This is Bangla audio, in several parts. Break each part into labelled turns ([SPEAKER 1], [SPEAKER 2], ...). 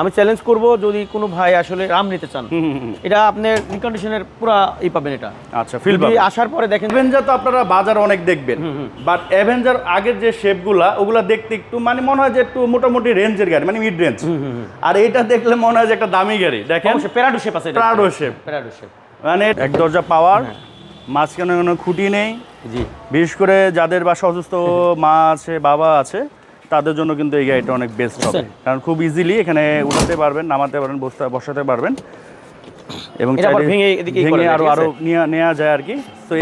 [SPEAKER 1] আমি চ্যালেঞ্জ করব যদি কোনো ভাই আসলে রাম নিতে চান। এটা আপনার রিকন্ডিশনের পুরা ই পাবেন এটা।
[SPEAKER 2] আচ্ছা ফিল
[SPEAKER 1] আসার পরে দেখেন
[SPEAKER 2] অ্যাভেঞ্জার তো আপনারা বাজার অনেক দেখবেন। বাট অ্যাভেঞ্জার আগের যে শেপগুলা ওগুলা দেখতে একটু মানে মনে হয় যে একটু মোটামুটি রেঞ্জের গাড়ি মানে মিড রেঞ্জ আর এটা দেখলে মনে হয় যে একটা দামি গাড়ি দেখেন?
[SPEAKER 1] প্যারাডো শেপ আছে
[SPEAKER 2] প্যারাডো শেপ
[SPEAKER 1] প্যারাডো শেপ
[SPEAKER 2] মানে এক দরজা পাওয়ার
[SPEAKER 1] হ্যাঁ।
[SPEAKER 2] মাঝখানে কোনো খুঁটি নেই।
[SPEAKER 1] জি।
[SPEAKER 2] বিশেষ করে যাদের বাসা অসুস্থ মা আছে বাবা আছে তাদের জন্য কিন্তু এই গাড়িটা অনেক বেস্ট হবে। কারণ খুব ইজিলি এখানে উঠাতে পারবেন নামাতে পারবেন বসতে বসাতে পারবেন। এবং
[SPEAKER 1] ভেঙে
[SPEAKER 2] আরও
[SPEAKER 1] আরও
[SPEAKER 2] নেওয়া যায় আর কি। তো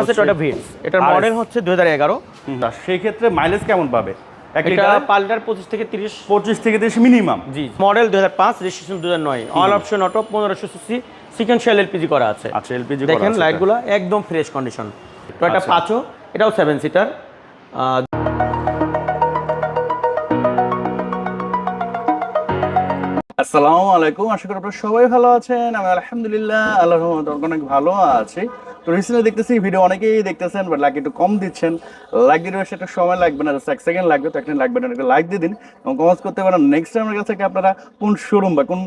[SPEAKER 1] এটার মডেল হচ্ছে দুই হাজার এগারো।
[SPEAKER 2] হুম, আর সেই ক্ষেত্রে মাইলেজ কেমন পাবে?
[SPEAKER 1] এটা পাল্টার পঁচিশ থেকে তিরিশ।
[SPEAKER 2] পঁচিশ থেকে তিরিশ minimum
[SPEAKER 1] G model registration all option auto CC sequential LPG করা আছে।
[SPEAKER 2] আচ্ছা এলপিজি
[SPEAKER 1] দেখেন লাইটগুলো একদম ফ্রেশ কন্ডিশন টয়টা
[SPEAKER 2] আচ্ছা।
[SPEAKER 1] পাঁচও এটাও সেভেন সিটার
[SPEAKER 2] আসসালামু আলাইকুম। আশা করি আপনারা সবাই ভালো আছেন। আমি আলহামদুলিল্লাহ রহমতে অনেক ভালো আছি। তো রিসেন্টলি দেখতেছি ভিডিও অনেকেই দেখতেছেন বাট লাইক একটু কম দিচ্ছেন। লাইক দিতে সেটা সময় লাগবে না জাস্ট এক সেকেন্ড লাগবে, তো একটা লাগবে না, একটু লাইক দিয়ে দিন। এবং কমেন্টস করতে পারেন। নেক্সট টাইমের কাছে থেকে আপনারা কোন শোরুম বা কোন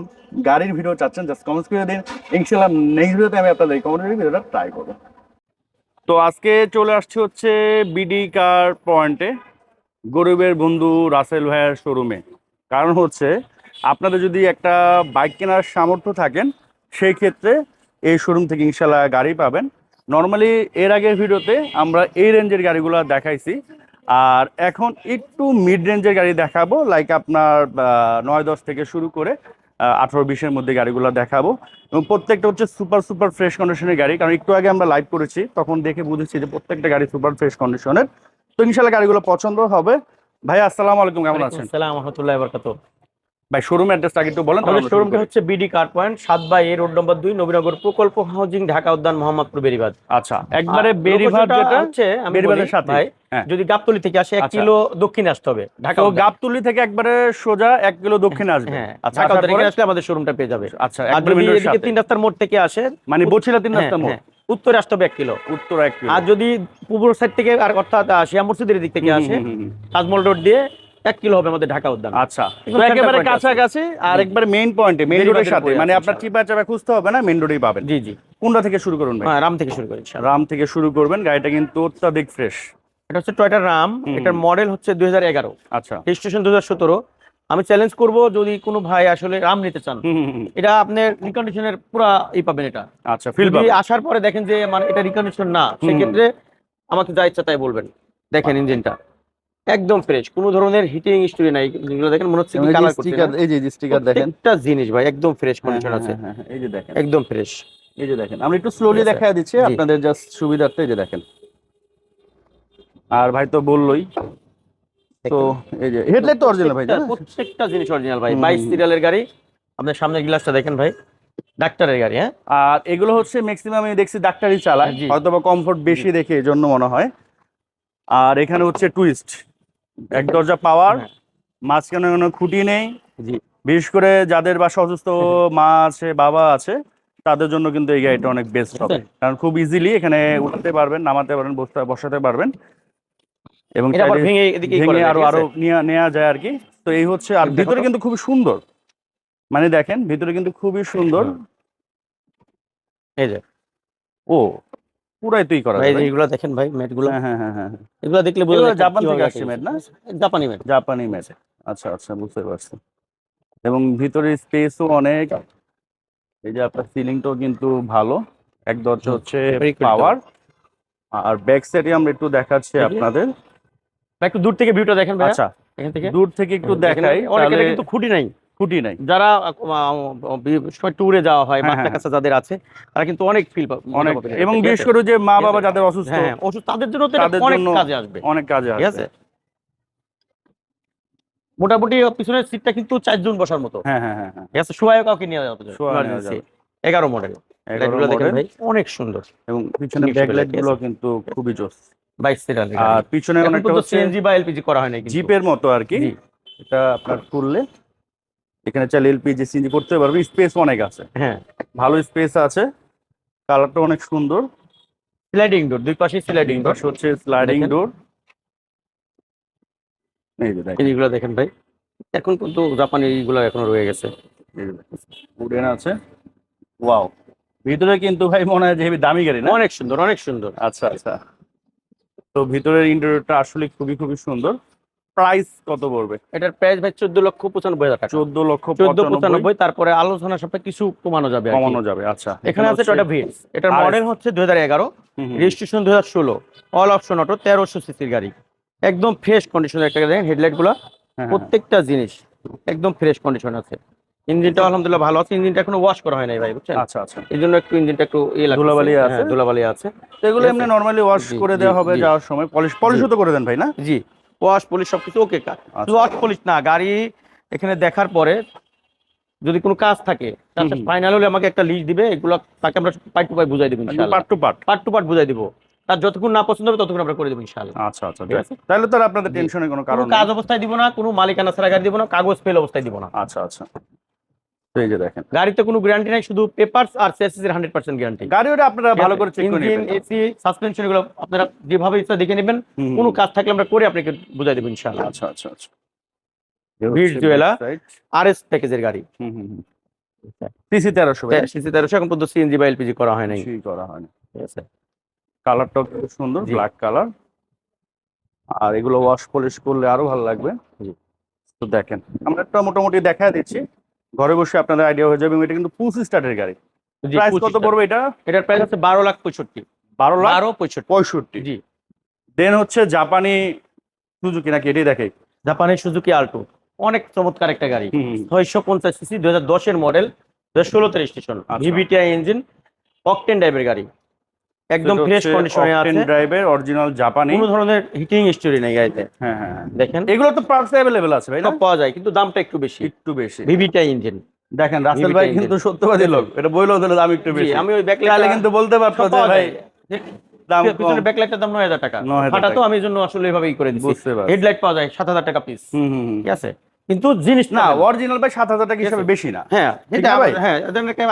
[SPEAKER 2] গাড়ির ভিডিও চাচ্ছেন জাস্ট কমেন্টস করে দিন। ইনশাল্লাহ নেক্সট ভিডিওতে আমি আপনাদের এই কমেন্টের ভিডিওটা ট্রাই করব। তো আজকে চলে আসছে হচ্ছে বিডি কার পয়েন্টে গরিবের বন্ধু রাসেল ভাইয়ের শোরুমে কারণ হচ্ছে আপনাদের যদি একটা বাইক কেনার সামর্থ্য থাকেন, সেই ক্ষেত্রে এই শোরুম থেকে ইনশাল্লাহ গাড়ি পাবেন। নর্মালি এর আগের ভিডিওতে আমরা এই রেঞ্জের গাড়িগুলো দেখাইছি। আর এখন একটু মিড রেঞ্জের গাড়ি দেখাবো লাইক আপনার নয় দশ থেকে শুরু করে আঠারো বিশের মধ্যে গাড়িগুলো দেখাবো। এবং প্রত্যেকটা হচ্ছে সুপার সুপার ফ্রেশ কন্ডিশনের গাড়ি। কারণ একটু আগে আমরা লাইভ করেছি, তখন দেখে বুঝেছি যে প্রত্যেকটা গাড়ি সুপার ফ্রেশ কন্ডিশনের তো ইনশাল্লাহ গাড়িগুলো পছন্দ হবে। ভাই, আসসালামু আলাইকুম, কেমন আছেন?
[SPEAKER 1] সালাম রহমতুল্লাহ বরকাত
[SPEAKER 2] ভাই শোরুম অ্যাড্রেসটা আগে একটু বলেন
[SPEAKER 1] আমাদের শোরুমটা হচ্ছে বিডি কার পয়েন্ট সাত বাই এ রোড নম্বর দুই নবীনগর প্রকল্প হাউজিং ঢাকা উদ্যান মোহাম্মদপুর বেরিবাদ।
[SPEAKER 2] আচ্ছা। একবারে
[SPEAKER 1] টা
[SPEAKER 2] যেটা
[SPEAKER 1] হচ্ছে
[SPEAKER 2] বেরিবাদের সাথে।
[SPEAKER 1] ভাই
[SPEAKER 2] হ্যাঁ।
[SPEAKER 1] যদি গাবতলি থেকে আসে এক
[SPEAKER 2] আচ্ছা।
[SPEAKER 1] কিলো দক্ষিণে আসতে হবে ঢাকা
[SPEAKER 2] গাবতলি থেকে একবারে সোজা এক কিলো দক্ষিণে আসবে।
[SPEAKER 1] হ্যাঁ
[SPEAKER 2] আচ্ছা
[SPEAKER 1] আসলে আমাদের শোরুমটা পেয়ে যাবে।
[SPEAKER 2] আচ্ছা
[SPEAKER 1] আর যদি এদিকে তিন রাস্তার মোড় থেকে আসে
[SPEAKER 2] মানে বছিলা তিন রাস্তা মোড়?
[SPEAKER 1] হ্যাঁ, উত্তরে আসতে হবে এক কিলো।
[SPEAKER 2] উত্তর এক কিলো।
[SPEAKER 1] আর যদি পূর্ব সাইড থেকে আর অর্থাৎ শিয়া মসজিদের দিক থেকে আসে। তাজমহল রোড দিয়ে এক কিলো হবে আমাদের ঢাকা উদ্যান।
[SPEAKER 2] আচ্ছা তো একেবারে। কাছাকাছি আর একবার মেইন পয়েন্টে মেইন রোডের সাথে। মানে আপনার। চিপা চাপা খুঁজতে হবে না মেইন রোডেই পাবেন।
[SPEAKER 1] জি জি।
[SPEAKER 2] কোনটা থেকে শুরু করুন ভাই?
[SPEAKER 1] হ্যাঁ রাম থেকে শুরু করি।
[SPEAKER 2] রাম থেকে শুরু করবেন গাড়িটা কিন্তু অত্যাধিক ফ্রেশ
[SPEAKER 1] এটা হচ্ছে টয়টা রাম এটার মডেল হচ্ছে দুই হাজার এগারো।
[SPEAKER 2] আচ্ছা।
[SPEAKER 1] রেজিস্ট্রেশন দু হাজার সতেরো। আমি চ্যালেঞ্জ করব যদি কোনো ভাই আসলে রাম নিতে চান। এটা আপনার রিকন্ডিশনের পুরা ই পাবেন এটা।
[SPEAKER 2] আচ্ছা ফিল
[SPEAKER 1] যদি আসার পরে দেখেন যে মানে এটা রিকন্ডিশন না সেক্ষেত্রে আমাকে যা ইচ্ছা তাই বলবেন। দেখেন ইঞ্জিনটা একদম ফ্রেশ কোনো ধরনের হিটিং হিস্টরি নাই যেগুলো দেখেন মনে হচ্ছে কালার
[SPEAKER 2] স্টিকার এই যে স্টিকার দেখেন
[SPEAKER 1] প্রত্যেকটা জিনিস ভাই একদম ফ্রেশ
[SPEAKER 2] হ্যাঁ,
[SPEAKER 1] কন্ডিশন
[SPEAKER 2] হ্যাঁ,
[SPEAKER 1] আছে।
[SPEAKER 2] হ্যাঁ, হ্যাঁ, এই যে দেখেন।
[SPEAKER 1] একদম ফ্রেশ
[SPEAKER 2] এই যে দেখেন আমরা একটু স্লোলি
[SPEAKER 1] ঠিক আছে।
[SPEAKER 2] দেখা দিচ্ছি আপনাদের জাস্ট সুবিধার্থে এই যে দেখেন। আর ভাই তো বললোই তো এই যে হেডলাইট তো অরিজিনাল ভাই
[SPEAKER 1] প্রত্যেকটা জিনিস অরিজিনাল ভাই
[SPEAKER 2] হুম,
[SPEAKER 1] বাইশ
[SPEAKER 2] হুম।
[SPEAKER 1] সিরিয়ালের গাড়ি আপনার সামনের গ্লাসটা দেখেন ভাই ডাক্তারের গাড়ি হ্যাঁ?
[SPEAKER 2] আর এগুলো হচ্ছে ম্যাক্সিমাম আমি দেখছি ডাক্তারই চালায় হয়তো বা কমফোর্ট বেশি দেখে এই জন্য মনে হয়। আর এখানে হচ্ছে টুইস্ট এক দরজা পাওয়ার
[SPEAKER 1] হ্যাঁ।
[SPEAKER 2] মাঝখানে কোনো খুঁটি নেই। বিশেষ করে যাদের বাসা অসুস্থ মা আছে বাবা আছে তাদের জন্য কিন্তু এই গাড়িটা অনেক বেস্ট হবে। কারণ খুব ইজিলি এখানে উঠাতে পারবেন নামাতে পারবেন বসতে বসাতে পারবেন। এবং
[SPEAKER 1] ভেঙে
[SPEAKER 2] আরও আরও নেওয়া নেওয়া যায় আর কি। তো এই হচ্ছে আর ভিতরে কিন্তু খুবই সুন্দর। মানে দেখেন ভিতরে কিন্তু খুবই সুন্দর।
[SPEAKER 1] এই যে।
[SPEAKER 2] ও পুরাই তুই করা
[SPEAKER 1] ভাই। এগুলো দেখেন ভাই ম্যাটগুলো।
[SPEAKER 2] হ্যাঁ হ্যাঁ হ্যাঁ হ্যাঁ
[SPEAKER 1] এগুলো দেখলে বোঝা যায়
[SPEAKER 2] জাপান থেকে আসছে ম্যাট না?
[SPEAKER 1] জাপানি ম্যাট
[SPEAKER 2] জাপানি ম্যাট আচ্ছা আচ্ছা বুঝতে পারছি। এবং ভিতরে স্পেসও অনেক। এই যে আপনার সিলিংটাও কিন্তু ভালো। এক দরজা হচ্ছে পাওয়ার আর ব্যাক সাইডে আমরা একটু দেখাচ্ছি আপনাদের।
[SPEAKER 1] একটু দূর থেকে ভিউটা দেখেন ভাই
[SPEAKER 2] আচ্ছা।
[SPEAKER 1] এখান থেকে।
[SPEAKER 2] দূর থেকে একটু দেখাই
[SPEAKER 1] অনেকের কিন্তু খুঁটি নাই।
[SPEAKER 2] খুঁটি নাই।
[SPEAKER 1] যারা ট্যুরে যাওয়া হয়
[SPEAKER 2] হ্যাঁ,
[SPEAKER 1] বাচ্চা
[SPEAKER 2] হ্যাঁ।
[SPEAKER 1] যাদের আছে তারা কিন্তু অনেক ফিল
[SPEAKER 2] অনেক এবং বিশেষ করে যে মা বাবা যাদের অসুস্থ
[SPEAKER 1] হ্যাঁ ওষুধ তাদের জন্য অনেক কাজে আসবে।
[SPEAKER 2] অনেক কাজে
[SPEAKER 1] ঠিক আছে? মোটামুটি পিছনের সিটটা কিন্তু চারজন বসার মতো।
[SPEAKER 2] হ্যাঁ হ্যাঁ হ্যাঁ হ্যাঁ।
[SPEAKER 1] ঠিক আছে? শোয়াও কাউকে নিয়ে যাওয়া যাবে। এগারো মডেল ভাই অনেক সুন্দর।
[SPEAKER 2] এবং পিছনে ব্যাকলাইটগুলো কিন্তু খুবই জোস।
[SPEAKER 1] বাইশ সিরিয়াল
[SPEAKER 2] আর পিছনে অনেকটা
[SPEAKER 1] সিএনজি বা এলপিজি করা হয় না
[SPEAKER 2] জিপের মতো আর কি। এটা আপনার খুললে এখানে চাইলে এলপিজি সিএনজি করতে পারবে স্পেস অনেক আছে।
[SPEAKER 1] হ্যাঁ।
[SPEAKER 2] ভালো স্পেস আছে কালারটা অনেক সুন্দর।
[SPEAKER 1] স্লাইডিং ডোর দুই পাশে স্লাইডিং ডোর
[SPEAKER 2] হচ্ছে স্লাইডিং ডোর এই যে দেখেন।
[SPEAKER 1] এইগুলো দেখেন ভাই। এখন কিন্তু জাপানি এইগুলো এখনও রয়ে গেছে।
[SPEAKER 2] উডেন আছে। ওয়াও ভিতরে কিন্তু ভাই মনে হয় যে দামি গাড়ি না?
[SPEAKER 1] অনেক সুন্দর অনেক সুন্দর।
[SPEAKER 2] আচ্ছা আচ্ছা। তো ভিতরের ইন্টেরিয়রটা আসলে খুবই খুবই সুন্দর। প্রাইস কত পড়বে?
[SPEAKER 1] এটার প্রাইস ভাই চোদ্দ লক্ষ পঁচানব্বই হাজার টাকা।
[SPEAKER 2] চোদ্দ লক্ষ
[SPEAKER 1] চোদ্দ
[SPEAKER 2] পঁচানব্বই।
[SPEAKER 1] তারপরে আলোচনা সাপেক্ষে কিছু কমানো যাবে
[SPEAKER 2] কমানো যাবে আচ্ছা।
[SPEAKER 1] এখানে আছে টয়টা ভিটস এটার মডেল হচ্ছে দুই হাজার এগারো। রেজিস্ট্রেশন দুই হাজার ষোলো অল অপশন অটো তেরোশো সিসির গাড়ি। একদম ফ্রেশ কন্ডিশনের একটা গাড়ি
[SPEAKER 2] হেডলাইটগুলো।
[SPEAKER 1] প্রত্যেকটা জিনিস একদম ফ্রেশ কন্ডিশন আছে। ইঞ্জিনটা আলহামদুলিল্লাহ ভালো আছে ইঞ্জিনটা এখনও ওয়াশ করা হয় নাই ভাই বুঝছেন?
[SPEAKER 2] আচ্ছা আচ্ছা।
[SPEAKER 1] এই জন্য একটু ইঞ্জিনটা একটু ইয়ে
[SPEAKER 2] ধুলাবালি আছে?
[SPEAKER 1] হ্যাঁ, ধুলাবালি আছে।
[SPEAKER 2] তো এগুলো এমনি
[SPEAKER 1] আছে।
[SPEAKER 2] নরমালি ওয়াশ করে দেওয়া হবে যাওয়ার সময়। পলিশ পলিশও তো করে দেন ভাই না?
[SPEAKER 1] জি। ওয়াশ পলিশ সবকিছু ওকে কাজ
[SPEAKER 2] আচ্ছা।
[SPEAKER 1] ওয়াশ পলিশ না গাড়ি এখানে দেখার পরে যদি কোনো কাজ থাকে ফাইনাল হলে আমাকে একটা লিস্ট দিবে এগুলো তাকে আমরা পার্ট টু পার্ট বুঝাই দেবো ইনশাআল্লাহ।
[SPEAKER 2] Part two part
[SPEAKER 1] part two part বুঝাই দিব। তার যতক্ষণ না পছন্দ হবে ততক্ষণ আমরা করে দেবো ইনশাআল্লাহ।
[SPEAKER 2] আচ্ছা আচ্ছা
[SPEAKER 1] ঠিক আছে।
[SPEAKER 2] তাহলে তো আর আপনাদের। টেনশনের কোনো কারণ
[SPEAKER 1] কাজ অবস্থায় দিব না কোনো মালিকানা ছাড়া গাড়ি দিব না কাগজ ফেল অবস্থায় দিব না।
[SPEAKER 2] আচ্ছা আচ্ছা। এই যে দেখেন।
[SPEAKER 1] গাড়িতে কোনো গ্যারান্টি নাই শুধু পেপারস আর চেসিস এর হান্ড্রেড পার্সেন্ট গ্যারান্টি
[SPEAKER 2] গাড়ি ওটা আপনারা ভালো করে চেক করে নেবেন।
[SPEAKER 1] এসি সাসপেনশন এগুলো আপনারা যেভাবে ইচ্ছা দেখে নেবেন। কোনো কাজ থাকলে আমরা করে আপনাকে বুঝাই দেবো ইনশাআল্লাহ।
[SPEAKER 2] আচ্ছা আচ্ছা আচ্ছা।
[SPEAKER 1] Beats জুয়েলা। আর এস প্যাকেজের গাড়ি।
[SPEAKER 2] সিসি তেরোশো ভাই।
[SPEAKER 1] সিসি তেরোশো এখন পর্যন্ত সিএনজি বা এলপিজি করা হয় নাই।
[SPEAKER 2] করা হয় না
[SPEAKER 1] ঠিক আছে।
[SPEAKER 2] কালারটাও খুব সুন্দর ব্ল্যাক কালার আর এগুলো ওয়াশ পলিশ করলে আরও ভালো লাগবে। তো দেখেন আমরা একটা মোটামুটি দেখা দিচ্ছি। ঘরে বসে আপনাদের আইডিয়া হয়ে যাবে এবং এটা কিন্তু পুসি স্টার্টের গাড়ি। প্রাইস কত পড়বে এটা?
[SPEAKER 1] এটার প্রাইস হচ্ছে বারো লাখ পঁয়ষট্টি।
[SPEAKER 2] বারো লাখ
[SPEAKER 1] বারো পঁয়ষট্টি।
[SPEAKER 2] পঁয়ষট্টি।
[SPEAKER 1] জি।
[SPEAKER 2] দেন হচ্ছে জাপানি সুজুকি নাকি? এটাই দেখে।
[SPEAKER 1] জাপানের সুজুকি আল্টো অনেক চমৎকার একটা গাড়ি। ছয়শো পঞ্চাশ সিসি দু হাজার দশের মডেল দু হাজার ষোলোতে রেজিস্ট্রেশন। ভিভিটিআই ইঞ্জিন অকটেন ড্রাইভের গাড়ি। একদম ফ্রেশ কন্ডিশনে আছে।
[SPEAKER 2] ড্রাইভের অরিজিনাল জাপানি
[SPEAKER 1] কোনো ধরনের হিটিং স্টোরি নেই গাড়িতে
[SPEAKER 2] হ্যাঁ হ্যাঁ হ্যাঁ।
[SPEAKER 1] দেখেন।
[SPEAKER 2] এগুলো তো পার্টস অ্যাভেলেবেল আছে ভাই না?
[SPEAKER 1] পাওয়া যায় কিন্তু দামটা একটু বেশি।
[SPEAKER 2] একটু বেশি।
[SPEAKER 1] ভিভিটিআই ইঞ্জিন
[SPEAKER 2] দেখেন রাসেল ভাই কিন্তু সত্যবাদী লোক। এটা বইলেও দিলে দাম একটু বেশি।
[SPEAKER 1] আমি ওই ব্যাকলাইট
[SPEAKER 2] তাহলে কিন্তু বলতে পারতো যে ভাই দাম কম।
[SPEAKER 1] পিছনে ব্যাকলাইটের দাম নয় হাজার টাকা।
[SPEAKER 2] 9,000
[SPEAKER 1] ফাটা তো আমি জন্য আসলে এভাবেই করে
[SPEAKER 2] পারছি।
[SPEAKER 1] হেডলাইট পাওয়া যায় সাত হাজার টাকা পিস
[SPEAKER 2] হুম।
[SPEAKER 1] ঠিক আছে? কিন্তু জিনিস
[SPEAKER 2] না অরিজিনাল ভাই সাত হাজার টাকা হিসাবে বেশি না।
[SPEAKER 1] হ্যাঁ এটা
[SPEAKER 2] ভাই?
[SPEAKER 1] হ্যাঁ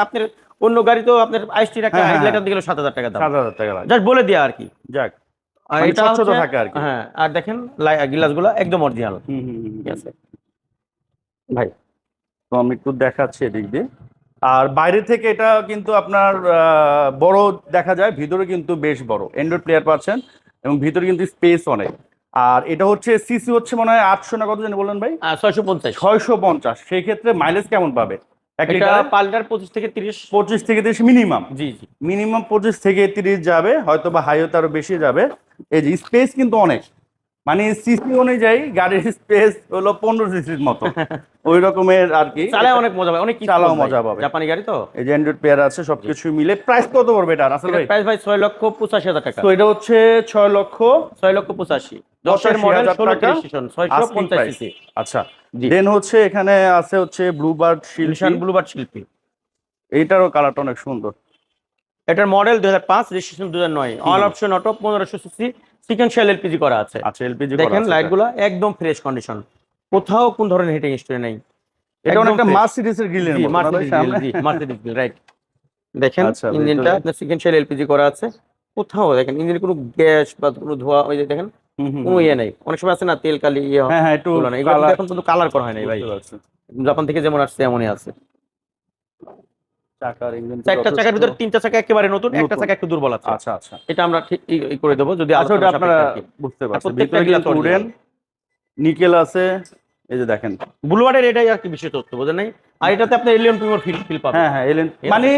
[SPEAKER 1] আপনার অন্য গাড়ি তো আপনার আইসটির একটা
[SPEAKER 2] হ্যাঁ, হ্যাঁ,
[SPEAKER 1] হেডলাইট আনতে গেলে সাত হাজার টাকা দাম।
[SPEAKER 2] সাত হাজার টাকা
[SPEAKER 1] জাস্ট বলে দেয়া আর কি।
[SPEAKER 2] যাক
[SPEAKER 1] আর
[SPEAKER 2] মানে
[SPEAKER 1] এটা হচ্ছে-
[SPEAKER 2] থাকে আর কি।
[SPEAKER 1] হ্যাঁ আর দেখেন গিলাসগুলো একদম অরিজিনাল
[SPEAKER 2] হুম হুম।
[SPEAKER 1] ঠিক আছে। ভাই
[SPEAKER 2] তো আমি একটু দেখাচ্ছি এদিক দিয়ে। আর বাইরে থেকে এটা কিন্তু আপনার বড় দেখা যায় ভিতরে কিন্তু বেশ বড়। অ্যান্ড্রয়েড প্লেয়ার পাচ্ছেন এবং ভিতরে কিন্তু স্পেস অনেক। আর এটা হচ্ছে সিসি হচ্ছে মনে হয় আটশো না কত জানি বললেন ভাই?
[SPEAKER 1] ছয়শো পঞ্চাশ।
[SPEAKER 2] ছয়শো পঞ্চাশ। সেই ক্ষেত্রে মাইলেজ কেমন পাবে?
[SPEAKER 1] এটা পাল্টার পঁচিশ থেকে তিরিশ
[SPEAKER 2] পঁচিশ থেকে তিরিশ মিনিমাম।
[SPEAKER 1] জি জি।
[SPEAKER 2] মিনিমাম পঁচিশ থেকে তিরিশ যাবে হয়তো বা বেশি যাবে। এই যে স্পেস কিন্তু অনেক। মানে সিসি অনুযায়ী গাড়ির স্পেস হলো পনেরো সিসির মতো। ওই রকমের আর কি।
[SPEAKER 1] চালায় অনেক মজা পাবে অনেক
[SPEAKER 2] চালাও মজা পাবে।
[SPEAKER 1] জাপানি গাড়ি তো?
[SPEAKER 2] এই যে অ্যান্ড্রয়েড পেয়ার আছে সবকিছু মিলে প্রাইস কত পড়বে এটা আসলে ভাই?
[SPEAKER 1] প্রাইস ভাই ছয় লক্ষ পঁচাশি হাজার টাকা।
[SPEAKER 2] তো এটা হচ্ছে ছয় লক্ষ
[SPEAKER 1] ছয় লক্ষ পঁচাশি। দশের
[SPEAKER 2] 85,000
[SPEAKER 1] মডেল ষোলো রেজিস্ট্রেশন ছয়শো পঞ্চাশ সিসি
[SPEAKER 2] আচ্ছা। দেন হচ্ছে এখানে আছে হচ্ছে ব্লুবার্ড
[SPEAKER 1] ইলশান
[SPEAKER 2] শিলশান
[SPEAKER 1] ব্লুবার্ড শিল্পী।
[SPEAKER 2] এইটারও কালারটা অনেক সুন্দর।
[SPEAKER 1] এটার মডেল দুই হাজার পাঁচ রেজিস্ট্রেশন দুই হাজার নয় অল অপশন অটো পনেরোশো সিসি সিকেন্সিয়াল এলপিজি করা আছে।
[SPEAKER 2] আচ্ছা এলপিজি
[SPEAKER 1] দেখেন লাইটগুলো একদম ফ্রেশ কন্ডিশন কোথাও কোন ধরনের হিটিং স্টোরি নেই।
[SPEAKER 2] এটা অনেকটা
[SPEAKER 1] fresh।
[SPEAKER 2] মার্সিডিজের গ্রিলের মতো না ভাই?
[SPEAKER 1] Mercedes
[SPEAKER 2] সামনে?
[SPEAKER 1] grill, জি, Mercedes grill, right। দেখেন
[SPEAKER 2] আচ্ছা,
[SPEAKER 1] ইঞ্জিনটা সিকেন্সিয়াল এলপিজি করা আছে। কোথাও দেখেন ইঞ্জিনে কোনো গ্যাস বা কোনো ধোয়া ওই যে দেখেন কোনো ইয়ে নেই। অনেক সময় আছে না তেল কালি ইয়ে
[SPEAKER 2] হ্যাঁ হ্যাঁ
[SPEAKER 1] এখন কিন্তু কালার করা হয় নাই ভাই। জাপান থেকে যেমন আসছে এমনই আছে।
[SPEAKER 2] চাকার
[SPEAKER 1] চারটা চাকার ভিতরে তিনটা চাকা একেবারে নতুন একটা চাকা একটু দুর্বল আছে।
[SPEAKER 2] আচ্ছা আচ্ছা।
[SPEAKER 1] এটা আমরা ঠিক ই- ই করে দেবো যদি
[SPEAKER 2] আচ্ছা আপনারা। বুঝতে পারছেন ভিতরে নিকেল আছে এই যে দেখেন।
[SPEAKER 1] বুলওয়ার্ডের এটাই আর কি বিশেষ তথ্য বোঝেন নাই? আর এটাতে আপনি এলিয়ন প্রিমিয়ার ফিল ফিল পাবেন।
[SPEAKER 2] হ্যাঁ হ্যাঁ এলেন মানে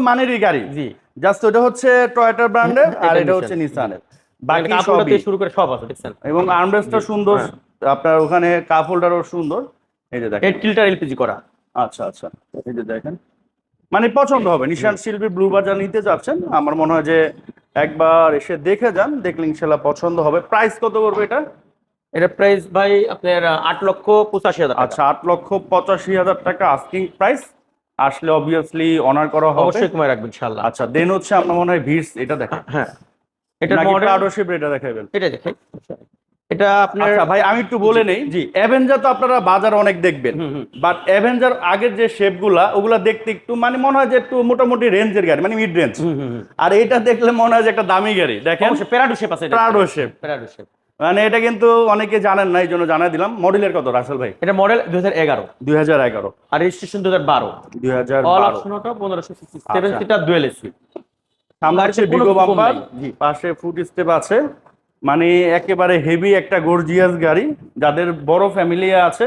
[SPEAKER 2] মানেরই গাড়ি।
[SPEAKER 1] জি।
[SPEAKER 2] জাস্ট ওটা হচ্ছে টয়োটা ব্র্যান্ডের আর
[SPEAKER 1] এটা
[SPEAKER 2] হচ্ছে। নিসানের
[SPEAKER 1] বাকি
[SPEAKER 2] বাকি সবই।
[SPEAKER 1] শুরু করে সব আছে দেখছেন?
[SPEAKER 2] এবং আর্মরেস্টটা সুন্দর
[SPEAKER 1] হ্যাঁ।
[SPEAKER 2] আপনার ওখানে কাপ হোল্ডারও সুন্দর। এই যে দেখেন।
[SPEAKER 1] টিল্টার এলপিজি করা।
[SPEAKER 2] আচ্ছা আচ্ছা। এই যে দেখেন। মানে পছন্দ হবে। নিশান শিল্পী ব্লু বাজার নিতে যাচ্ছেন। আমার মনে হয় যে একবার এসে দেখে যান দেখলে ইনশাল্লাহ পছন্দ হবে। প্রাইস কত করবে এটা?
[SPEAKER 1] এটা প্রাইস ভাই আপনার আট লক্ষ পঁচাশি হাজার
[SPEAKER 2] আচ্ছা আট লক্ষ পঁচাশি হাজার টাকা আস্কিং প্রাইস আসলে অবভিয়াসলি অনার করা হবে।
[SPEAKER 1] অবশ্যই কমায় রাখবেন ইনশাআল্লাহ
[SPEAKER 2] আচ্ছা দেন হচ্ছে আপনার মনে হয় ভিড়স এটা দেখেন।
[SPEAKER 1] হ্যাঁ। এটা মডেল
[SPEAKER 2] প্রাডোশিপ এটা দেখাবেন
[SPEAKER 1] এটা দেখে এটা আপনার
[SPEAKER 2] আচ্ছা ভাই আমি একটু বলে নেই। জি অ্যাভেঞ্জার তো আপনারা বাজার অনেক দেখবেন। বাট অ্যাভেঞ্জার আগের যে শেপগুলা ওগুলা দেখতে একটু মানে মনে হয় যে একটু মোটামুটি রেঞ্জের গাড়ি মানে মিড রেঞ্জ। আর এটা দেখলে মনে হয় যে একটা দামি গাড়ি দেখেন?
[SPEAKER 1] প্যারাডো শেপ আছে
[SPEAKER 2] প্রাডো শেপ
[SPEAKER 1] প্যারাডো শেপ
[SPEAKER 2] মানে এটা কিন্তু অনেকে জানেন না এই জন্য জানাই দিলাম। মডেলের কত রাসেল ভাই?
[SPEAKER 1] এটা মডেল দুই হাজার এগারো।
[SPEAKER 2] দুই হাজার এগারো।
[SPEAKER 1] আর রেজিস্ট্রেশন দুই হাজার বারো।
[SPEAKER 2] দুই হাজার
[SPEAKER 1] পনেরোশো সেভেন
[SPEAKER 2] আচ্ছা।
[SPEAKER 1] সিটার ডুয়েল এসি
[SPEAKER 2] সামনে হচ্ছে বিগো বাম্পার পাশে ফুট স্টেপ আছে। মানে একেবারে হেভি একটা গর্জিয়াস গাড়ি। যাদের বড় ফ্যামিলি আছে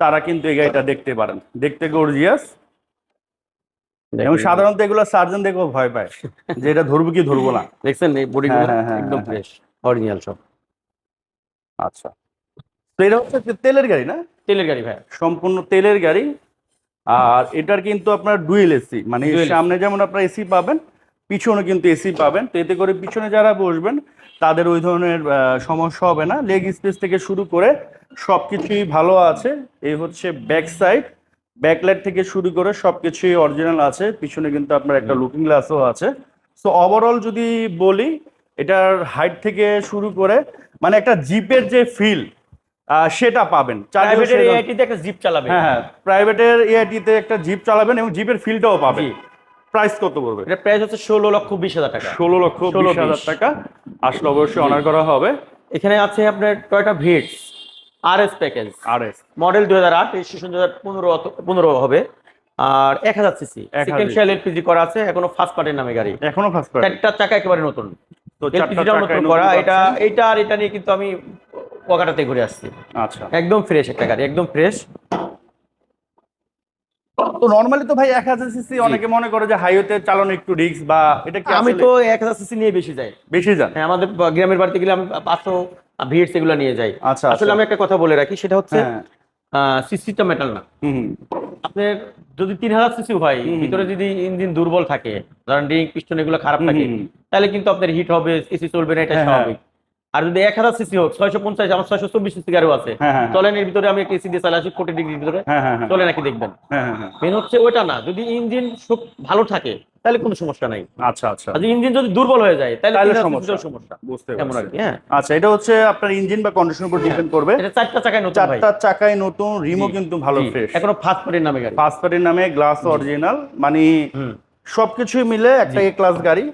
[SPEAKER 2] তারা কিন্তু এই গাড়িটা দেখতে পারেন। দেখতে গর্জিয়াস এবং সাধারণত এগুলো সার্জন দেখেও ভয় পায় যে এটা ধরবো কি ধরবো না।
[SPEAKER 1] দেখছেন এই
[SPEAKER 2] হ্যাঁ, হ্যাঁ, হ্যাঁ,
[SPEAKER 1] একদম। ফ্রেশ অরিজিনাল সব।
[SPEAKER 2] আচ্ছা। তো এটা হচ্ছে তেলের গাড়ি না?
[SPEAKER 1] তেলের গাড়ি ভাই
[SPEAKER 2] সম্পূর্ণ তেলের গাড়ি। আর এটার কিন্তু আপনার ডুয়েল এসি মানে সামনে যেমন আপনার এসি পাবেন পিছনে কিন্তু এসি পাবেন। তো এতে করে পিছনে যারা বসবেন তাদের ওই ধরনের সমস্যা হবে না। লেগ স্পেস থেকে শুরু করে সবকিছুই ভালো আছে। এই হচ্ছে ব্যাক সাইড। ব্যাকলাইট থেকে শুরু করে সবকিছুই অরিজিনাল আছে। পিছনে কিন্তু আপনার একটা লুকিং গ্লাসও আছে। সো ওভারঅল যদি বলি এটার হাইট থেকে শুরু করে মানে একটা জিপের যে ফিল সেটা পাবেন।
[SPEAKER 1] প্রাইভেটের এআইটিতে একটা জিপ চালাবেন
[SPEAKER 2] হ্যাঁ হ্যাঁ। প্রাইভেটের এআইটিতে একটা জিপ চালাবেন এবং জিপের ফিলটাও পাবেন। প্রাইস কত পড়বে?
[SPEAKER 1] এটা প্রাইস হচ্ছে ষোলো লক্ষ বিশ হাজার টাকা।
[SPEAKER 2] ষোলো লক্ষ
[SPEAKER 1] 16
[SPEAKER 2] বিশ হাজার টাকা। আসলে অবশ্যই অনার করা হবে।
[SPEAKER 1] এখানে আছে আপনার Toyota Vitz R S package
[SPEAKER 2] R S
[SPEAKER 1] model দুই হাজার আট রেজিস্ট্রেশন দুই হাজার পনেরো পনেরো হবে। আর এক হাজার সিসি
[SPEAKER 2] 1000
[SPEAKER 1] সিকেন্সিয়াল এলপিজি করা আছে এখনও ফার্স্ট পার্টির নামে গাড়ি।
[SPEAKER 2] এখনও ফার্স্ট পার্টি
[SPEAKER 1] চারটা চাকা একেবারে নতুন।
[SPEAKER 2] তো চারটা
[SPEAKER 1] এলপিজিটাও নতুন
[SPEAKER 2] নতুন
[SPEAKER 1] করা। এটা এটা আর এটা নিয়ে কিন্তু আমি ওয়াকাটাতে ঘুরে আসছি।
[SPEAKER 2] আচ্ছা।
[SPEAKER 1] একদম ফ্রেশ একটা গাড়ি একদম ফ্রেশ
[SPEAKER 2] তো নর্মালি তো ভাই এক হাজার সিসি অনেকে মনে করে যে হাইওয়েতে চালানো একটু রিস্ক বা এটা কি
[SPEAKER 1] আমি তো এক হাজার সিসি নিয়ে বেশি যাই।
[SPEAKER 2] বেশি যান?
[SPEAKER 1] হ্যাঁ আমাদের গ্রামের বাড়িতে গেলে আমি পাঁচশো ভিড় সেগুলো নিয়ে যাই।
[SPEAKER 2] আচ্ছা
[SPEAKER 1] আসলে আমি একটা কথা বলে রাখি সেটা হচ্ছে
[SPEAKER 2] হ্যাঁ।
[SPEAKER 1] সিসিটা মেটাল না। আপনার যদি তিন হাজার সিসি হয় ভিতরে যদি ইঞ্জিন দুর্বল থাকে ধরেন রিং পিস্টন এগুলো খারাপ থাকে। তাহলে কিন্তু আপনার হিট হবে এসি চলবে না এটা
[SPEAKER 2] হ্যাঁ,
[SPEAKER 1] স্বাভাবিক। আর যদি এক হাজার সিসি হোক ছয়শো পঞ্চাশ আমার ছয়শো চব্বিশ সিসি গাড়িও আছে।
[SPEAKER 2] হ্যাঁ হ্যাঁ
[SPEAKER 1] চলেন এর ভিতরে আমি একটা এসি দিয়ে চালাই আসি ফোর্টি ডিগ্রির ভিতরে।
[SPEAKER 2] হ্যাঁ হ্যাঁ হ্যাঁ।
[SPEAKER 1] চলে নাকি দেখবেন।
[SPEAKER 2] হ্যাঁ হ্যাঁ হ্যাঁ।
[SPEAKER 1] মেন হচ্ছে ওইটা না যদি ইঞ্জিন ভালো থাকে তাহলে কোনো সমস্যা নাই।
[SPEAKER 2] আচ্ছা আচ্ছা।
[SPEAKER 1] আর যদি ইঞ্জিন যদি দুর্বল হয়ে যায় তাহলে
[SPEAKER 2] তাহলে
[SPEAKER 1] 3000
[SPEAKER 2] সমস্যা।
[SPEAKER 1] সমস্যা।
[SPEAKER 2] বুঝতে
[SPEAKER 1] এমন আর কি হ্যাঁ।
[SPEAKER 2] আচ্ছা এটা হচ্ছে আপনার ইঞ্জিন বা কন্ডিশনের উপর ডিপেন্ড করবে।
[SPEAKER 1] এটা চারটা চাকায় নতুন
[SPEAKER 2] চারটা চাকায় নতুন রিমো কিন্তু ভালো ফ্রেশ
[SPEAKER 1] এখনও ফার্স্ট পার্টির নামে গাড়ি।
[SPEAKER 2] ফার্স্ট পার্টির নামে গ্লাস অরিজিনাল মানে
[SPEAKER 1] হুম।
[SPEAKER 2] সবকিছুই মিলে একটা এ ক্লাস গাড়ি।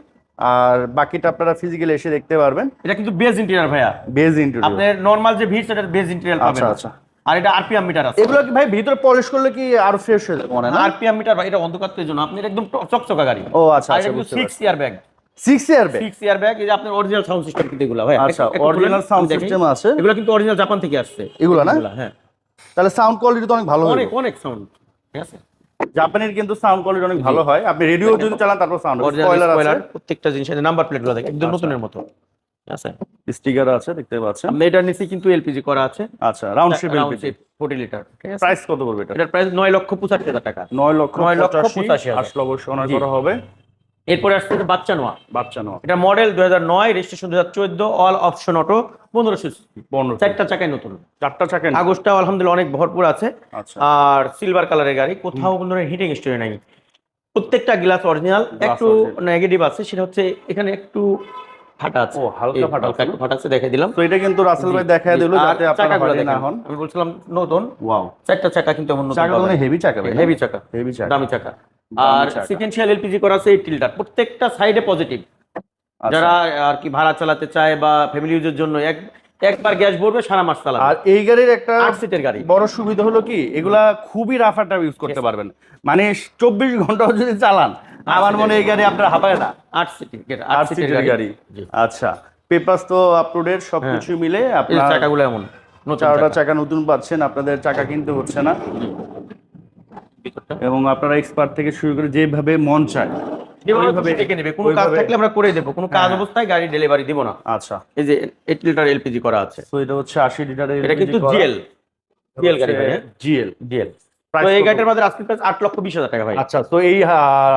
[SPEAKER 2] আর বাকিটা আপনারা ফিজিক্যালি এসে দেখতে পারবেন।
[SPEAKER 1] এটা কিন্তু বেজ ইন্টেরিয়র ভাইয়া।
[SPEAKER 2] বেজ ইন্টেরিয়র
[SPEAKER 1] আপনার নরমাল যে ভিড় সেটার বেজ ইন্টেরিয়র পাবেন।
[SPEAKER 2] আচ্ছা আচ্ছা।
[SPEAKER 1] আর এটা আরপিএম মিটার আছে।
[SPEAKER 2] এগুলো কি ভাই ভিতরে পলিশ করলে কি আরও ফ্রেশ হয়ে যাবে মনে হয় না?
[SPEAKER 1] আরপিএম মিটার ভাই এটা অন্ধকার অন্ধকারের জন্য আপনি একদম চকচকা গাড়ি।
[SPEAKER 2] ও আচ্ছা আচ্ছা
[SPEAKER 1] six airbag
[SPEAKER 2] six airbag
[SPEAKER 1] six airbag এই যে আপনার অরিজিনাল সাউন্ড সিস্টেম কিন্তু এগুলো ভাই।
[SPEAKER 2] আচ্ছা অরিজিনাল সাউন্ড সিস্টেম আছে।
[SPEAKER 1] এগুলো কিন্তু অরিজিনাল জাপান থেকে আসছে।
[SPEAKER 2] এগুলো না?
[SPEAKER 1] হ্যাঁ।
[SPEAKER 2] তাহলে সাউন্ড কোয়ালিটি তো অনেক ভালো
[SPEAKER 1] অনেক অনেক সাউন্ড ঠিক আছে?
[SPEAKER 2] জাপানের কিন্তু সাউন্ড কোয়ালিটি অনেক ভালো হয়। আপনি রেডিও যদি চালান তারপর সাউন্ড স্পয়লার
[SPEAKER 1] স্পয়লার
[SPEAKER 2] আছে।
[SPEAKER 1] প্রত্যেকটা জিনিসের নাম্বার প্লেটগুলো দেখে একদম
[SPEAKER 2] আচ্ছা।
[SPEAKER 1] নতুনের মতো। ঠিক আছে?
[SPEAKER 2] স্টিকার আছে দেখতে পাচ্ছেন।
[SPEAKER 1] আপনি এটার নিচে কিন্তু এলপিজি করা আছে।
[SPEAKER 2] আচ্ছা রাউন্ড শেপ
[SPEAKER 1] এলপিজি 40 লিটার ঠিক আছে?
[SPEAKER 2] প্রাইস কত পড়বে এটা?
[SPEAKER 1] এটার প্রাইস 9 লক্ষ 85 হাজার টাকা।
[SPEAKER 2] 9 লক্ষ
[SPEAKER 1] নয় লক্ষ হাজার।
[SPEAKER 2] অবশ্য অনার করা হবে।
[SPEAKER 1] এরপরে আসছে বাচ্চা নোয়া।
[SPEAKER 2] বাচ্চা নোয়া।
[SPEAKER 1] এটা model 2009 registration 2014 all option auto 1500 CC
[SPEAKER 2] পনেরো
[SPEAKER 1] চারটা চাকায় নতুন।
[SPEAKER 2] চারটা চাকা
[SPEAKER 1] কাগজটাও আলহামদুলিল্লাহ অনেক ভরপুর আছে।
[SPEAKER 2] আচ্ছা।
[SPEAKER 1] আর সিলভার কালারের গাড়ি কোথাও কোনো ধরনের হিটিং স্টোরি নাই। প্রত্যেকটা গ্লাস অরিজিনাল একটু নেগেটিভ আছে সেটা হচ্ছে এখানে একটু ফাটা আছে।
[SPEAKER 2] ও, হালকা
[SPEAKER 1] এই
[SPEAKER 2] ফাটা আছে
[SPEAKER 1] একটু ফাটা আছে দেখাই দিলাম।
[SPEAKER 2] তো এটা কিন্তু রাসেল ভাই দেখায় দিল যাতে আপনারা
[SPEAKER 1] চাকাগুলো
[SPEAKER 2] না হন।
[SPEAKER 1] আমি বলছিলাম নতুন।
[SPEAKER 2] ওয়াও
[SPEAKER 1] চারটা চাকা কিন্তু এমন নতুন
[SPEAKER 2] চাকা তো হেভি চাকা
[SPEAKER 1] হেভি চাকা।
[SPEAKER 2] হেভি চাকা।
[SPEAKER 1] দামি চাকা।
[SPEAKER 2] দামি
[SPEAKER 1] আর। সিকেন্সিয়াল এলপিজি করা আছে এইট লিটার প্রত্যেকটা সাইডে পজিটিভ
[SPEAKER 2] আচ্ছা।
[SPEAKER 1] যারা আর কি ভাড়া চালাতে চায় বা ফ্যামিলি ইউজের জন্য এক একবার গ্যাস ভরবে সারা মাস চালাবে।
[SPEAKER 2] আর এই গাড়ির একটা
[SPEAKER 1] আট সিটের গাড়ি।
[SPEAKER 2] বড় সুবিধা হলো কি এগুলা খুবই রাফ রাফারটা ইউজ করতে পারবেন। মানে চব্বিশ ঘন্টাও যদি চালান আমার মনে হয় এই গাড়ি আপনার হাবায় না।
[SPEAKER 1] আট সিটের
[SPEAKER 2] আট সিটের গাড়ি। আচ্ছা পেপারস তো আপলোডেড সবকিছু মিলে
[SPEAKER 1] এই
[SPEAKER 2] আপনার
[SPEAKER 1] চাকাগুলো এমন নতুন
[SPEAKER 2] চারটা
[SPEAKER 1] চাকা।
[SPEAKER 2] নতুন পাচ্ছেন আপনাদের চাকা কিনতে হচ্ছে না। এবং আপনারা এক্সপার্ট থেকে শুরু করে যেভাবে মন চায়
[SPEAKER 1] কোনো কাজ থাকলে আমরা করে দেবো। কোনো কাজ
[SPEAKER 2] হ্যাঁ।
[SPEAKER 1] অবস্থায় গাড়ি ডেলিভারি দিব না।
[SPEAKER 2] আচ্ছা।
[SPEAKER 1] এই যে এইট লিটার এলপিজি করা আছে।
[SPEAKER 2] তো এটা হচ্ছে আশি লিটারের
[SPEAKER 1] এটা কিন্তু জিএল। জিএল গাড়ি
[SPEAKER 2] জিএল।
[SPEAKER 1] জিএল। তো এই গাড়িটার মধ্যে প্রাইস আট লক্ষ বিশ হাজার টাকা ভাই।
[SPEAKER 2] আচ্ছা তো এই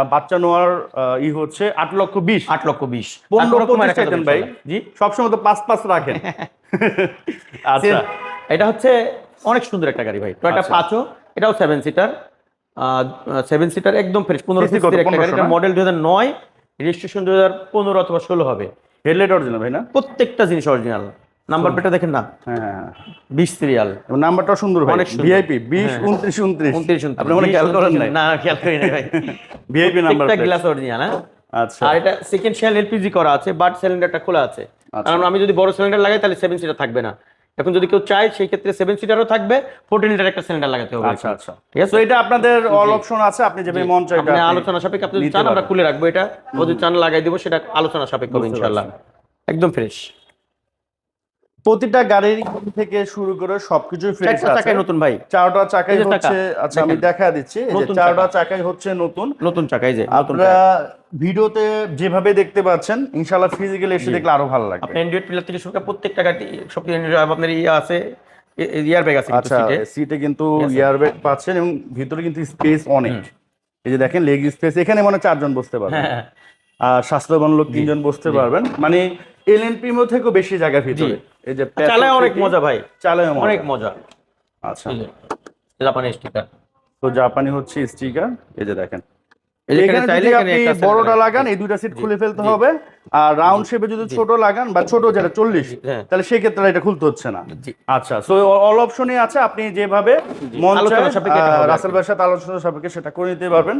[SPEAKER 2] বাচ্চা নোয়ার আহ, ই হচ্ছে আট লক্ষ বিশ।
[SPEAKER 1] আট লক্ষ বিশ।
[SPEAKER 2] পনেরো রাখেন ভাই।
[SPEAKER 1] জি?
[SPEAKER 2] সবসময় তো পাঁচ পাঁচ রাখেন। আচ্ছা।
[SPEAKER 1] এটা হচ্ছে অনেক সুন্দর একটা গাড়ি ভাই।
[SPEAKER 2] আচ্ছা।
[SPEAKER 1] পাঁচও এটাও সেভেন সিটার সেভেন সিটার একদম ফ্রেশ পনেরো সিটার একটা গাড়ি
[SPEAKER 2] 1500
[SPEAKER 1] এটা
[SPEAKER 2] না?
[SPEAKER 1] মডেল দুই হাজার নয় রেজিস্ট্রেশন দুই হাজার পনেরো অথবা ষোলো হবে।
[SPEAKER 2] হেডলাইট অরিজিনাল ভাই না?
[SPEAKER 1] প্রত্যেকটা জিনিস অরিজিনাল নাম্বার প্লেটটা দেখেন না?
[SPEAKER 2] হ্যাঁ হ্যাঁ হ্যাঁ।
[SPEAKER 1] বিশ সিরিয়াল
[SPEAKER 2] নাম্বারটা সুন্দর ভাই।
[SPEAKER 1] অনেক।
[SPEAKER 2] ভিআইপি বিশ
[SPEAKER 1] হ্যাঁ।
[SPEAKER 2] উনত্রিশ উনত্রিশ।
[SPEAKER 1] উনত্রিশ
[SPEAKER 2] আপনি মনে খেয়াল করেন নাই?
[SPEAKER 1] না খেয়াল করি নাই ভাই।
[SPEAKER 2] ভিআইপি নাম্বার
[SPEAKER 1] প্রত্যেকটা গ্লাস অরিজিনাল হ্যাঁ?
[SPEAKER 2] আচ্ছা।
[SPEAKER 1] আর এটা সেকেন্ড শেল এলপিজি করা আছে বাট সিলিন্ডারটা খোলা আছে।
[SPEAKER 2] আচ্ছা।
[SPEAKER 1] কারণ আমি যদি বড় সিলিন্ডার লাগাই তাহলে সেভেন সিটার থাকবে না। এখন যদি কেউ চায় সেই ক্ষেত্রে সেভেন সিটারও থাকবে ফোরটিন লিটার একটা সিলিন্ডার লাগাতে হবে
[SPEAKER 2] আচ্ছা আচ্ছা।
[SPEAKER 1] ঠিক আছে?
[SPEAKER 2] তো এটা আপনাদের অল অপশন আছে আপনি যেভাবে মন চাই
[SPEAKER 1] আপনি আলোচনা সাপেক্ষে আপনি চান আমরা খুলে রাখব এটা। যদি চান লাগাই দিব সেটা আলোচনা সাপেক্ষে হবে ইনশাআল্লাহ একদম ফ্রেশ
[SPEAKER 2] প্রতিটা গাড়ির থেকে শুরু করে সবকিছু ফ্রেশ আছে।
[SPEAKER 1] নতুন ভাই।
[SPEAKER 2] চারটা চাকাই হচ্ছে আচ্ছা আমি দেখা দিচ্ছি। চারটা চাকাই হচ্ছে নতুন।
[SPEAKER 1] নতুন চাকাই যে
[SPEAKER 2] আপনারা ভিডিওতে যেভাবে দেখতে পাচ্ছেন ইনশাআল্লাহ ফিজিক্যালি এসে দেখলে আরও ভালো লাগবে।
[SPEAKER 1] আপনি অ্যান্ড্রয়েড পিলার থেকে শুরু করে প্রত্যেকটা গাড়ি সব আপনার ইয়ে আছে ইয়ার ব্যাগ আছে
[SPEAKER 2] আচ্ছা
[SPEAKER 1] সিটে
[SPEAKER 2] সিটে কিন্তু
[SPEAKER 1] Yes, sir.
[SPEAKER 2] ইয়ারব্যাগ পাচ্ছেন এবং ভিতরে কিন্তু স্পেস অনেক। এই যে দেখেন লেগ স্পেস এখানে মানে চারজন বসতে পারবেন।
[SPEAKER 1] হ্যাঁ।
[SPEAKER 2] আর স্বাস্থ্যবান লোক তিনজন বসতে পারবেন। মানে এলএন প্রিমো থেকেও বেশি জায়গা ভিতরে। এই যে
[SPEAKER 1] চালায় অনেক মজা ভাই।
[SPEAKER 2] চালায়
[SPEAKER 1] অনেক মজা।
[SPEAKER 2] আচ্ছা।
[SPEAKER 1] জাপানি স্টিকার
[SPEAKER 2] তো জাপানি হচ্ছে স্টিকার এই যে দেখেন।
[SPEAKER 1] এখানে চাইলে
[SPEAKER 2] আপনি বড়টা লাগান এই দুইটা সিট খুলে ফেলতে হবে। আর রাউন্ড শেপে যদি ছোট লাগান বা ছোট যেটা চল্লিশ
[SPEAKER 1] হ্যাঁ।
[SPEAKER 2] তাহলে সেই ক্ষেত্রে এটা খুলতে হচ্ছে না। আচ্ছা সো অল অপশনই আছে। আপনি যেভাবে মন রাসেল ভাইয়ের সাথে আলোচনা সাপেক্ষে সেটা করে নিতে পারবেন।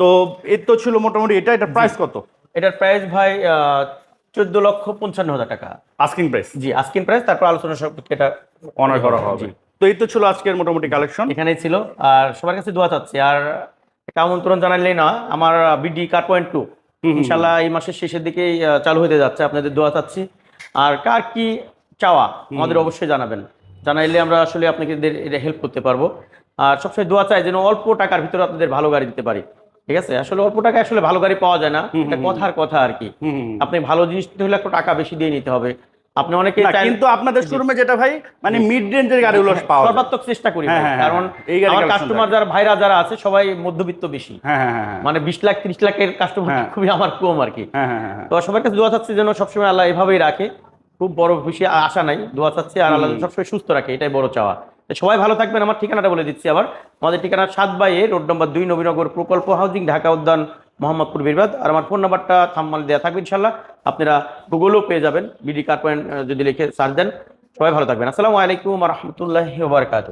[SPEAKER 2] তো এর তো ছিল মোটামুটি এটা এটা প্রাইস কত?
[SPEAKER 1] এটার প্রাইস ভাই চোদ্দ লক্ষ পঞ্চান্ন হাজার টাকা।
[SPEAKER 2] আস্কিং প্রাইস
[SPEAKER 1] জি আস্কিন প্রাইস তারপর আলোচনা সাপেক্ষে এটা
[SPEAKER 2] অনার করা হবে। তো এই তো ছিল আজকের মোটামুটি কালেকশন
[SPEAKER 1] এখানেই ছিল। আর সবার কাছে দোয়া চাচ্ছি। আর একটা আমন্ত্রণ জানালেই না আমার বিডি কার পয়েন্ট টু ইনশাল্লাহ এই মাসের শেষের দিকেই চালু হতে যাচ্ছে। আপনাদের দোয়া চাচ্ছি। আর কার কি চাওয়া আমাদের অবশ্যই জানাবেন। জানাইলে আমরা আসলে আপনাকে এটা হেল্প করতে পারব। আর সবসময় দোয়া চাই যেন অল্প টাকার ভিতরে আপনাদের ভালো গাড়ি দিতে পারি। ঠিক আছে? আসলে অল্প টাকায় আসলে ভালো গাড়ি পাওয়া যায় না। এটা কথার কথা আর কি। আপনি ভালো জিনিস নিতে হলে একটু টাকা বেশি দিয়ে নিতে হবে। আপনি অনেকে
[SPEAKER 2] কিন্তু আপনাদের শোরুমে যেটা ভাই মানে মিড রেঞ্জের গাড়িগুলো পাওয়া যায়।
[SPEAKER 1] সর্বাত্মক চেষ্টা করি
[SPEAKER 2] হ্যাঁ, হ্যাঁ,
[SPEAKER 1] কারণ
[SPEAKER 2] এই গাড়ি
[SPEAKER 1] আমার কাস্টমার যারা ভাইরা যারা আছে সবাই মধ্যবিত্ত বেশি।
[SPEAKER 2] হ্যাঁ হ্যাঁ হ্যাঁ হ্যাঁ।
[SPEAKER 1] মানে বিশ লাখ ত্রিশ লাখের কাস্টমার
[SPEAKER 2] হ্যাঁ।
[SPEAKER 1] খুবই আমার কম আর কি।
[SPEAKER 2] হ্যাঁ হ্যাঁ হ্যাঁ
[SPEAKER 1] তো সবার কাছে দোয়া চাচ্ছি যেন সবসময় আল্লাহ এভাবেই রাখে। খুব বড় বেশি আশা নাই। দোয়া চাচ্ছি আর আল্লাহ সবসময় সুস্থ রাখে। এটাই বড় চাওয়া। সবাই ভালো থাকবেন। আমার ঠিকানাটা বলে দিচ্ছি আবার। আমাদের ঠিকানা সাত বাই এ, রোড নম্বর দুই, নবীনগর প্রকল্প হাউজিং, ঢাকা উদ্যান, মোহাম্মদপুর বিরবাদ আর আমার ফোন নাম্বারটা থাম্মাল দেওয়া থাকবে ইনশাল্লাহ আপনারা গুগলও পেয়ে যাবেন। বিডি কার্পেন্ট যদি লিখে সার্চ দেন। সবাই ভালো থাকবেন। আসসালামু আলাইকুম রহমতুল্লাহ বারকাত